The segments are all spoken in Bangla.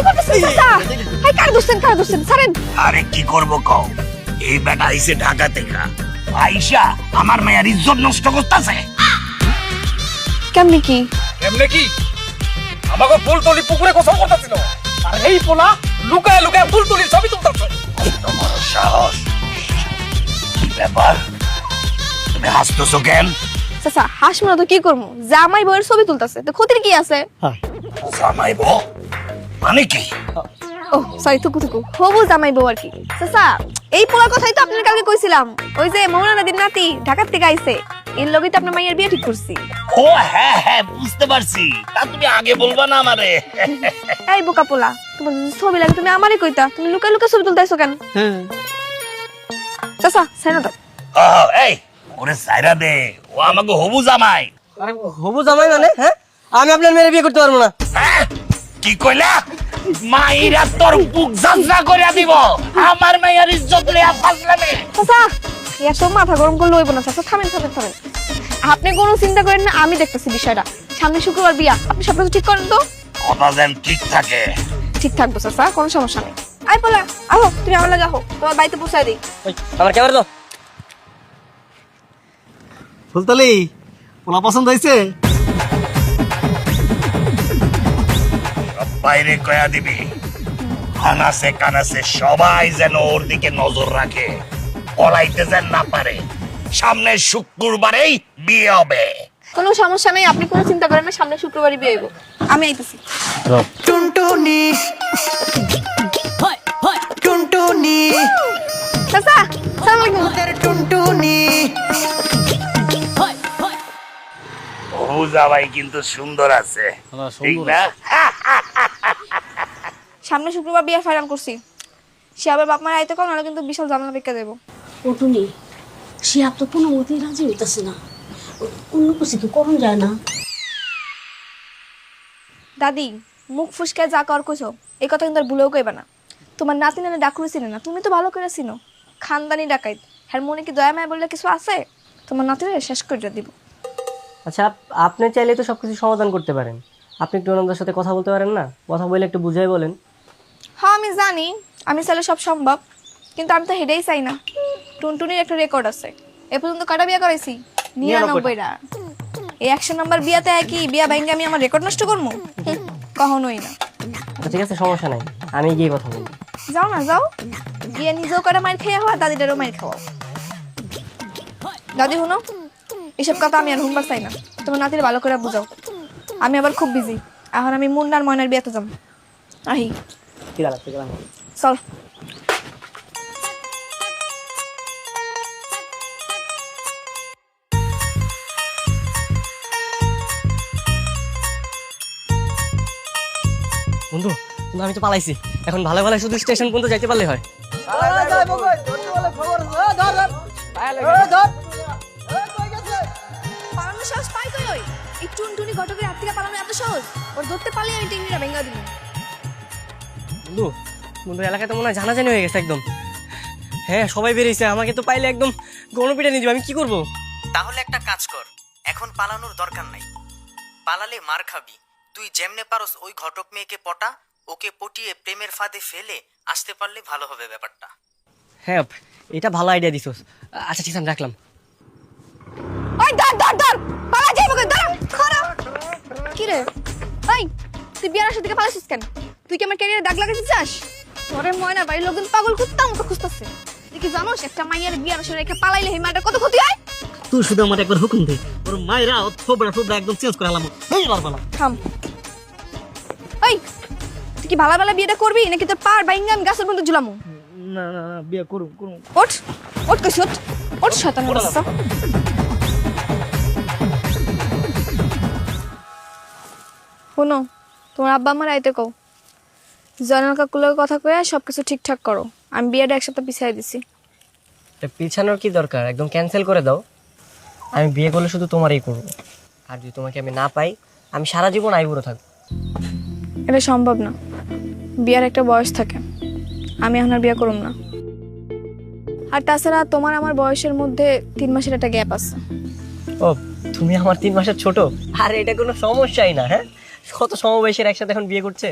কি করতেছেন চাচা? হাই কার দুছেন কার দুছেন ছাড়েন। আরে কি করব কও? এই বেটা আইছে ঢাকা থেকে। আইসা আমার মায়ের ইজ্জত নষ্ট করতেছে। কেমনি কি? এমনি কি? আমাকে ফুল পুকুরে কোথাও করতেছিল। আর এই পোলা লুকায় লুকায় ফুল ছবি তুলতেছে। তোমার সাহস। কি ব্যাপার? তুমি হাসতেছো কেন? চাচা হাস তো কি করব? জামাই বউয়ের ছবি তুলতেছে। তো ক্ষতির কি আছে? জামাই বউ? মানে কি? ও সরি থুকু থুকু। হবু জামাই বউ আর কি। চাচা এই পোলার কথাই তো আপনার কালকে কইছিলাম। ওই যে মৌনা নদীর নাতি ঢাকার থেকে আইছে। এর লগে তো আপনার মাইয়ের বিয়ে ঠিক করছি। ও হ্যাঁ হ্যাঁ বুঝতে পারছি। তা তুমি আগে বলবা না আমারে। এই বোকা পোলা তোমার ছবি লাগে তুমি আমারই কইতা। তুমি লুকাই লুকাই ছবি তুলতেছো কেন? চাচা সাইনা দাও। ও এই ওরে সাইরা দে। ও আমাকে হবু জামাই। আরে হবু জামাই মানে হ্যাঁ? আমি আপনার মেরে বিয়ে করতে পারব না। হ্যাঁ? কি কইলা? মাইরা তোর বুক যাত্রা করে দিব। আমার মায়ের ইজ্জত লিয়া ফাজলামে। চাচা এত মাথা গরম করলে হইব না চাচা। থামেন থামেন থামেন। আপনি কোনো চিন্তা করেন না আমি দেখতেছি বিষয়টা। সামনে শুক্রবার বিয়া আপনি সব কিছু ঠিক করেন তো? কথা যেন ঠিক থাকে। ঠিক থাকব চাচা কোনো সমস্যা নেই। আই পোলা আহো তুমি আমার লাগে আহো তোমার বাড়িতে পৌঁছায় দিই। ওই, আমার ক্যামেরা দাও ফুলতলি পোলা পছন্দ হয়েছে বাইরে কয়া দিবি? খানাসে কানাসে সবাই যেন ওর দিকে নজর রাখে। পলাইতে যেন না পারে। সামনের শুক্রবারেই বিয়ে হবে। কোনো সমস্যা নেই আপনি কোনো চিন্তা করেন না সামনে শুক্রবারই বিয়ে হইব। আমি আইতেছি। টুনটুনি। টুনটুনি। চাচা সালাম আলাইকুম। টুনটুনি। জামাই কিন্তু সুন্দর আছে। ঠিক না? সামনে শুক্রবার বিয়ে ফাইনাল করছি। সে আবার বাপ মার আইতে কম নাহলে কিন্তু বিশাল জামালা পেকে দেবো। ওটুনি সে তো কোনো মতেই রাজি হইতাছে না। ও- অন্য কিছু কি করণ যায় না। দাদি মুখ ফুসকে যা কর কইছো এই কথা কিন্তু আর ভুলেও কইবা না। তোমার নাতি নানা ডাকুরি চিনে না তুমি তো ভালো করে চিনো। খানদানি ডাকাইত। হ্যার মনে কি দয়া মায় বললে কিছু আছে? তোমার নাতিরে শেষ করে দিব। আচ্ছা আপনি চাইলে তো সবকিছু সমাধান করতে পারেন। আপনি একটু ওনাদের সাথে কথা বলতে পারেন না? কথা বলে একটু বুঝাই বলেন। হ্যাঁ আমি জানি। আমি চাইলে সব সম্ভব। কিন্তু আমি তো হেডেই চাই না। টুনটুনির একটা রেকর্ড আছে। এ পর্যন্ত কটা বিয়ে করেছি নিরানব্বইটা। এই একশো নাম্বার বিয়াতে একই বিয়া ভাঙ্গে আমি আমার রেকর্ড নষ্ট করব কখনোই না। আচ্ছা ঠিক আছে সমস্যা নাই। আমি গিয়ে কথা বলব যাও না যাও। গিয়ে নিজেও করে মার খেয়ে হওয়া দাদিটারও মার খাওয়া দাদি শুনো। এসব কথা আমি আর হুমবার চাই না। তোমার নাতির ভালো করে বুঝাও। আমি আবার খুব বিজি এখন আমি মুন্নার ময়নার বিয়েতে যাম। আহি। চল। বন্ধু আমি তো পালাইছি। এখন ভালো ভালো শুধু স্টেশন পর্যন্ত যাইতে পারলে হয়। পালানো এই টুনটুনি ঘটকের হাত থেকে পালানো এত সহজ? ওর ধরতে পারলে আমি টেঙ্গিরা ভেঙ্গা দিব। বন্ধু বন্ধু এলাকায় তো মনে হয় জানাজানি হয়ে গেছে একদম। হ্যাঁ সবাই বেরিয়েছে আমাকে তো পাইলে একদম গণপিটা নিয়ে যাবে আমি কি করব? তাহলে একটা কাজ কর এখন পালানোর দরকার নাই। পালালে মার খাবি তুই যেমনে পারস ওই ঘটক মেয়েকে পটা ওকে পটিয়ে প্রেমের ফাঁদে ফেলে আসতে পারলে ভালো হবে ব্যাপারটা। হ্যাঁ এটা ভালো আইডিয়া দিছোস। আচ্ছা ঠিক আছে আমি রাখলাম। ওই ধর ধর ধর পালা যাইব কই ধর খারাপ কি রে ওই তুই বিয়ার আসা থেকে পালাছিস কেন? তুই কি আমার ক্যারিয়ারে দাগ লাগাতে চাস? তোরে ময়না বাড়ির লোকজন পাগল কুত্তা মতো খুঁজতেছে। কি জানোস একটা মাইয়ার বিয়ার রেখে পালাইলে কত ক্ষতি হয়? তুই শুধু আমার একবার হুকুম দে ওর মায়েরা থোবড়া থোবড়া একদম চেঞ্জ করে আলাম। এই বারবার থাম। ওই তুই কি ভালো ভালো বিয়েটা করবি নাকি তোর পার বাইঙ্গা আমি গাছের মধ্যে ঝুলামু? না না না বিয়ে করুম করুম। ওঠ ওঠ কইছি ওঠ। ওঠ শয়তানের শোনো তোমার আব্বা আমার আইতে কও। জয়নাল কাকুলের কথা কয়ে সব কিছু ঠিকঠাক করো। আমি বিয়েটা এক সপ্তাহ পিছিয়ে দিছি পিছানোর কি দরকার? একদম ক্যান্সেল করে দাও। আমি বিয়ে করলে শুধু তোমারই করব। আর যদি তোমাকে আমি না পাই আমি সারা জীবন আইবুড়ো থাকব। এটা সম্ভব না। বিয়ার একটা বয়স থাকে। আমি এখন আর বিয়ে করুম না। আর তাছাড়া তোমার আমার বয়সের মধ্যে তিন মাসের একটা গ্যাপ আছে। ও তুমি আমার তিন মাসের ছোট? আর এটা কোনো সমস্যাই না হ্যাঁ? কত সমবয়সের একসাথে এখন বিয়ে করছে?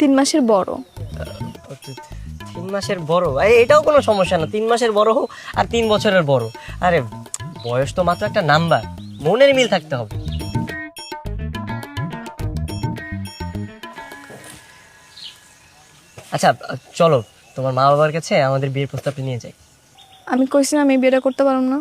তিন মাসের বড়। তিন মাসের বড়? এটাও কোনো সমস্যা না। তিন মাসের বড় হোক আর তিন বছরের বড়। আরে বয়স তো মাত্র একটা নাম্বার। মনের মিল থাকতে হবে। আচ্ছা চলো তোমার মা বাবার কাছে আমাদের বিয়ের প্রস্তাবটা নিয়ে যাই। আমি কইছি না আমি বিয়েটা করতে পারব না।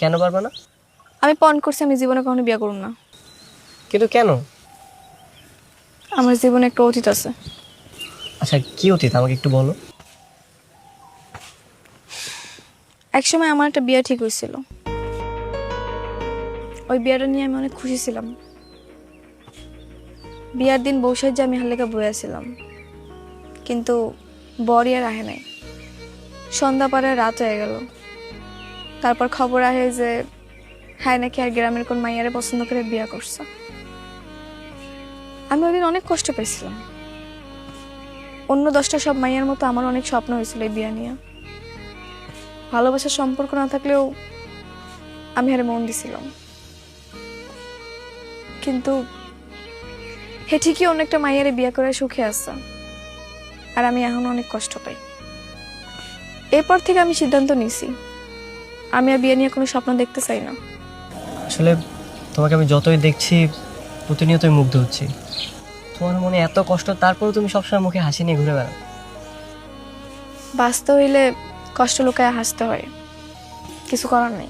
কেন পারবে না? আমি পণ করছি আমি জীবনে কখনো বিয়ে করব না। কিন্তু কেন? আমার জীবনে একটা অতীত আছে। আচ্ছা কি অতীত? আমাকে একটু বলো। একসময় আমার একটা বিয়ে ঠিক হয়েছিল। ওই বিয়েটা নিয়ে আমি অনেক খুশি ছিলাম। বিয়ার দিন বসে যে আমি হালেকা বইয়াছিলাম কিন্তু বরই আর আহে নাই। সন্ধ্যা পরে রাত হয়ে গেল। তারপর খবর আহে যে হ্যাঁ নাকি আর গ্রামের কোন মাইয়ারে পছন্দ করে বিয়া করছে। আমি ওই দিন অনেক কষ্ট পেয়েছিলাম। অন্য দশটা সব মাইয়ার মতো আমার অনেক স্বপ্ন হয়েছিল এই বিয়া নিয়ে। ভালোবাসার সম্পর্ক না থাকলেও আমি হারে মন দিছিলাম। কিন্তু হে ঠিকই অন্য একটা মাইয়ারে বিয়ে করে সুখে আছে। আর আমি এখন অনেক কষ্ট পাই। এরপর থেকে আমি সিদ্ধান্ত নিছি আমি আর বিয়ে নিয়ে কোনো স্বপ্ন দেখতে চাই না। আসলে তোমাকে আমি যতই দেখছি, প্রতিনিয়তই মুগ্ধ হচ্ছি। তোমার মনে এত কষ্ট তারপরেও তুমি সবসময় মুখে হাসি নিয়ে ঘুরে বেড়াও। বাঁচতে হইলে কষ্ট লুকায় হাসতে হয়। কিছু করার নেই।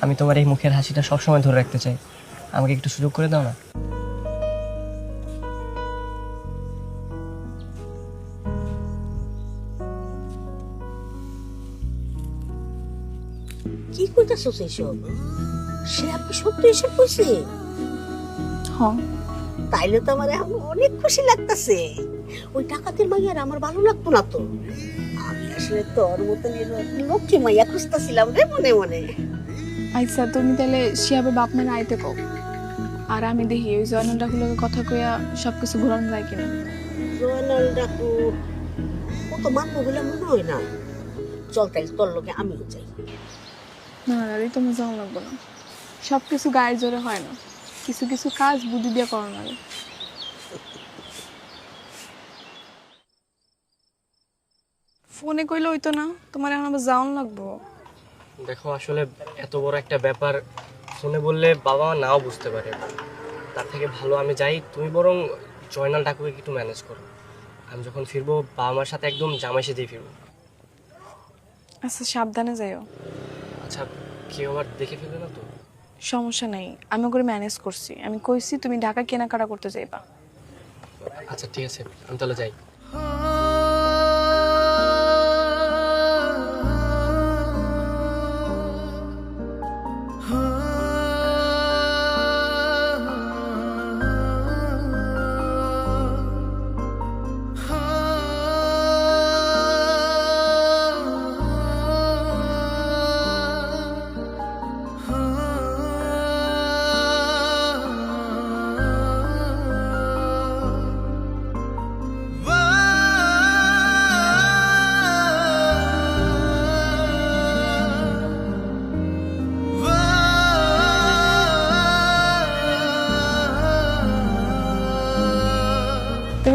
আমি তোমার এই মুখের হাসিটা সবসময় ধরে রাখতে চাই। আমাকে একটু সুযোগ করে দাও না? কি কইতাছো এইসব সে আপনি সত্যি এসব কইছে হ তাইলে তো আমার এখন অনেক খুশি লাগতাছে। ওই টাকাতের মাইয়ার আমার ভালো লাগতো না তো। আমি আসলে তোর মতন লক্ষ্মী মাইয়া খুঁজতাছিলাম রে মনে মনে। আচ্ছা তুমি তাহলে শিয়াবে বাপ মানে আইতে কও। আর আমি দেখি ওই জয়নল ডাকুলোকে কথা কইয়া সবকিছু ঘুরানো যায় কিনা। জয়নাল ডাকু ও তো মানবো বলে মনে হয় না। চল তাইলে তোর লোকে আমিও যাই। না দাদি তুমি যাও লাগবো না। সব কিছু গায়ের জোরে হয় না। কিছু কিছু কাজ বুদ্ধি দিয়ে করানো লাগে ফোনে কইলে হইতো না তোমার এখন আবার যাওন লাগবো। দেখো আসলে এত বড় একটা ব্যাপার ফোনে বললে বাবা নাও বুঝতে পারে। তার থেকে ভালো আমি যাই তুমি বরং জয়নাল ডাকুকে একটু ম্যানেজ করো। আমি যখন ফিরবো বাবা মার সাথে একদম জামাই সেজেই ফিরবো। আচ্ছা সাবধানে যাইও। আচ্ছা কেউ আবার দেখে ফেলবে না তো? সমস্যা নেই। আমি করে ম্যানেজ করছি। আমি কইছি, তুমি ঢাকা কেনাকাটা করতে যাইবা। আচ্ছা ঠিক আছে। আমি তাহলে যাই।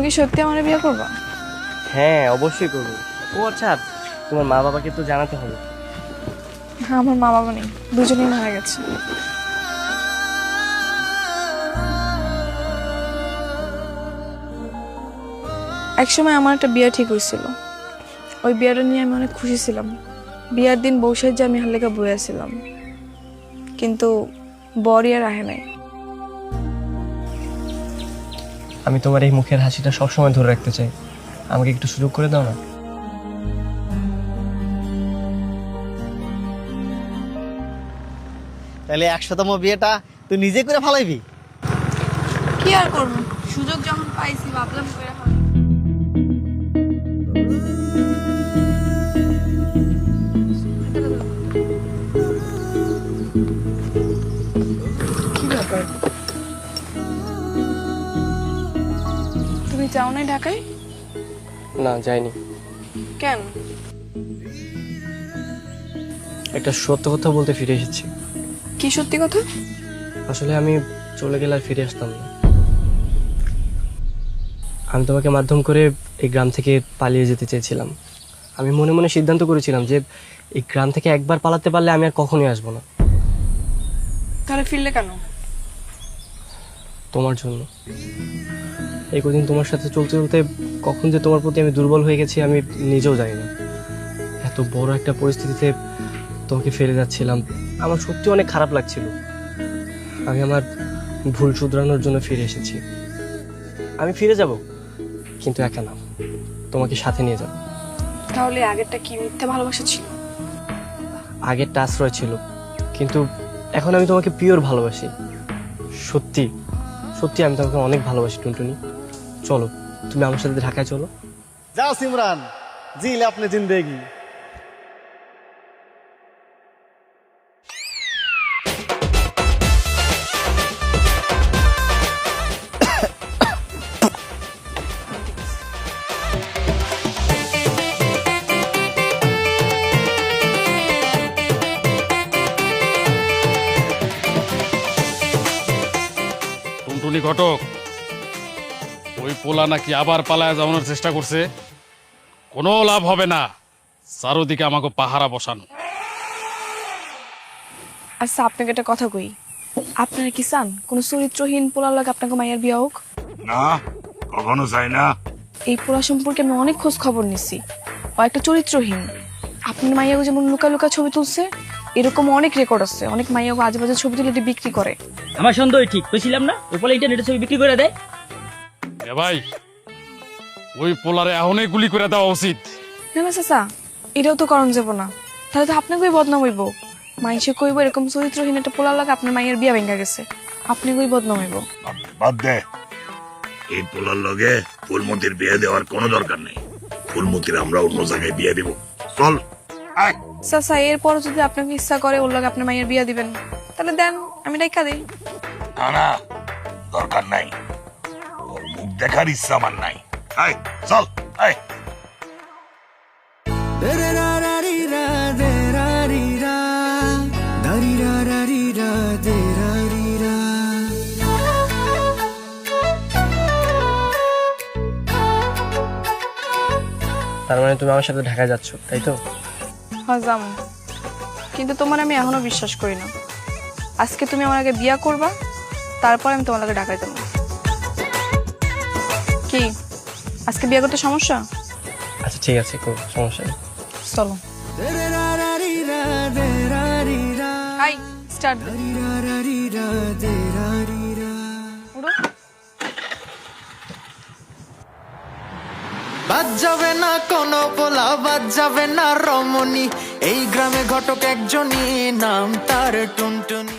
কি সত্যি আমার বিয়ে করবা? হ্যাঁ অবশ্যই করব। ও আচ্ছা তোমার মা বাবাকে তো জানাতে হবে। হ্যাঁ আমার মা বাবা নেই দুজনেই মারা গেছে। একসময় আমার একটা বিয়ে ঠিক হয়েছিল। ওই বিয়েটা নিয়ে আমি অনেক খুশি ছিলাম। বিয়ার দিন বসে যে আমি হালেকা বইয়াছিলাম কিন্তু বরই আর আহে নাই। আমি তোমার এই মুখের হাসিটা সবসময় ধরে রাখতে চাই। আমাকে একটু সুযোগ করে দাও না? তাহলে একশোতম বিয়েটা তুই নিজে করে ফালাইবি? কি আর করব? সুযোগ যখন পাইছি ভাবলাম করে যাও নাই ঢাকায়? না যাইনি। কেন? একটা সত্য কথা বলতে ফিরে এসেছি। কি সত্যি কথা? আসলে আমি চলে গেলে আর ফিরে আসতাম না। আমি তোমাকে মাধ্যম করে এই গ্রাম থেকে পালিয়ে যেতে চেয়েছিলাম। আমি মনে মনে সিদ্ধান্ত করেছিলাম যে এই গ্রাম থেকে একবার পালাতে পারলে আমি আর কখনোই আসব না। তাহলে ফিরলে কেন? তোমার জন্য। এই কদিন তোমার সাথে চলতে চলতে কখন যে তোমার প্রতি আমি দুর্বল হয়ে গেছি আমি নিজেও জানি না। এত বড় একটা পরিস্থিতিতে তোমাকে ফেলে যাচ্ছিলাম। আমার সত্যি অনেক খারাপ লাগছিল। আমি আমার ভুল শুধরানোর জন্য ফিরে এসেছি। আমি ফিরে যাব কিন্তু একা না। তোমাকে সাথে নিয়ে যাব। তাহলে আগেরটা কি মিথ্যা ভালোবাসা ছিল? আগেরটা আশ্রয় ছিল কিন্তু এখন আমি তোমাকে পিওর ভালোবাসি। সত্যি সত্যি আমি তোমাকে অনেক ভালোবাসি টুনটুনি। চলো তুমি আমার সাথে ঢাকায় চলো। যাও সিমরান জিল আপনি জিন্দেগি। ঘটক ওই পোলা নাকি আবার পালায় যাওয়ানোর চেষ্টা করছে। কোনো লাভ হবে না। চারোদিকে আমাকে পাহারা বসানো। আচ্ছা আপনাকে একটা কথা কই। আপনারা কি চান? কোন চরিত্রহীন পোলার লাগে আপনাকে মায়ের বিয়া হোক? না কখনো চাই না। এই পোলা সম্পর্কে আমি অনেক খোঁজ খবর নিছি। ও একটা চরিত্রহীন। আপনার মাইয়াগো যেমন লুকা লুকা ছবি তুলছে? এরকম অনেক রেকর্ড আছে। অনেক মাইয়াগো আজে বাজে ছবি তুলে বিক্রি করে। আমার সন্দেহ ঠিক। কইছিলাম না ওই বলে ইন্টারনেটে ছবি বিক্রি করে দেয়? ভাই ওই পোলারে এখনই গুলি করে দেওয়া উচিত। না না চাচা এটাও তো করণ যাব না। তাহলে তো আপনাকেই বদনাম হইব। মাইসে কইব এরকম চরিত্রহীন একটা পোলা লাগে আপনার মাইয়ের বিয়া ভেঙে গেছে। আপনি কই বদনাম হইব। বাদ দে। এই পোলার লগে ফুলমতির বিয়ে দেওয়ার কোনো দরকার নেই। ফুলমতির আমরা অন্য জায়গায় বিয়ে দিব। চল আয়। চাচা এরপর যদি আপনাকে ইচ্ছা করে ওর লাগে আপনার মাইয়ের বিয়া দিবেন তাহলে দেন আমি ডাইকা দিই। না না দরকার নাই। দেখার ইচ্ছা আমার নাই। আয় চল আয় তার মানে তুমি আমার সাথে ঢাকায় যাচ্ছ তাই তো? হজাম কিন্তু তোমার আমি এখনও বিশ্বাস করি না। আজকে তুমি আমার আগে বিয়া করবা তারপর আমি তোমার আগে ঢাকায় যাব। কি? আজকে বিয়া করতে সমস্যা? আচ্ছা ঠিক আছে কোনো সমস্যা নেই। চলো। High start. বাদ যাবে না কোনো পোলা বাদ যাবে না রমণী। এই গ্রামে ঘটক একজনই নাম তার টুনটুনি।